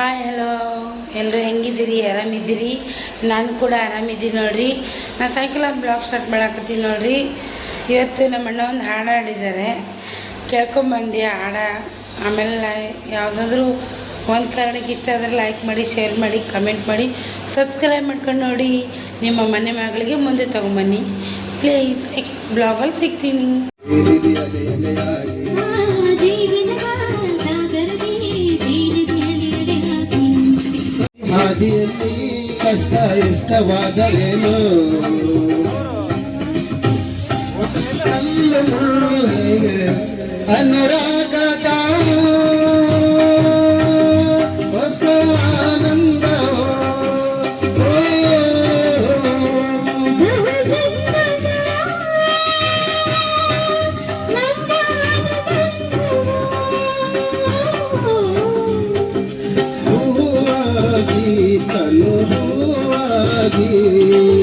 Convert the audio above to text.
Hi hello ಎಲ್ಲರೂ ಹೆಂಗಿದ್ದೀರಿ? ಆರಾಮಿದ್ದೀರಿ? ನಾನು ಕೂಡ ಆರಾಮಿದ್ದೀನಿ ನೋಡ್ರಿ. ನಾನು ಸಾಯಂಕಾಲ ಬ್ಲಾಗ್ ಸ್ಟಾರ್ಟ್ ಮಾಡಾಕತ್ತೀನಿ ನೋಡ್ರಿ. ಇವತ್ತು ನಮ್ಮ ಅಣ್ಣ ಒಂದು ಹಾಡು ಹಾಡಿದ್ದಾರೆ. ಕೇಳ್ಕೊಂಬಂದು ಹಾಡ? ಆಮೇಲೆ ಯಾವುದಾದ್ರೂ ಒಂದು ಕಾರಣಕ್ಕೆ ಇಷ್ಟ ಆದರೆ ಲೈಕ್ ಮಾಡಿ ಶೇರ್ ಮಾಡಿ ಕಮೆಂಟ್ ಮಾಡಿ. ಸಬ್ಸ್ಕ್ರೈಬ್ ಮಾಡ್ಕೊಂಡು ನೋಡಿ. ನಿಮ್ಮ ಮನೆ ಮಗಳಿಗೆ ಮುಂದೆ ತೊಗೊಂಬನ್ನಿ. ಪ್ಲೀಸ್ ಬ್ಲಾಗಲ್ಲಿ ಸಿಗ್ತೀನಿ. ಹಾದಿಯಲ್ಲಿ ಕಷ್ಟ ಇಷ್ಟವಾದರೇನು ಅನುರಾಗ রাখি